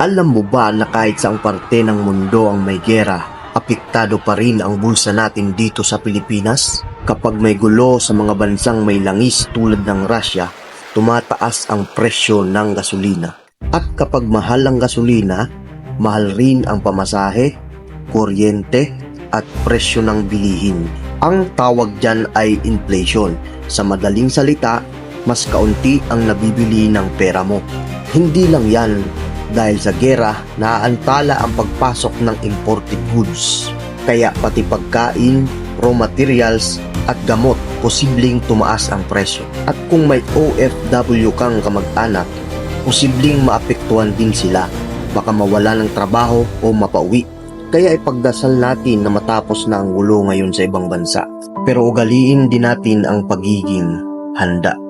Alam mo ba na kahit saang parte ng mundo ang may gera, apektado pa rin ang bulsa natin dito sa Pilipinas? Kapag may gulo sa mga bansang may langis tulad ng Russia, tumataas ang presyo ng gasolina. At kapag mahal ang gasolina, mahal rin ang pamasahe, kuryente, at presyo ng bilihin. Ang tawag dyan ay inflation. Sa madaling salita, mas kaunti ang nabibili ng pera mo. Hindi lang yan, dahil sa gera, naaantala ang pagpasok ng imported goods. Kaya pati pagkain, raw materials, at gamot, posibleng tumaas ang presyo. At kung may OFW kang kamag-anak, posibleng maapektuhan din sila. Baka mawala ng trabaho o mapauwi. Kaya ipagdasal natin na matapos na ang gulo ngayon sa ibang bansa. Pero ugaliin din natin ang pagiging handa.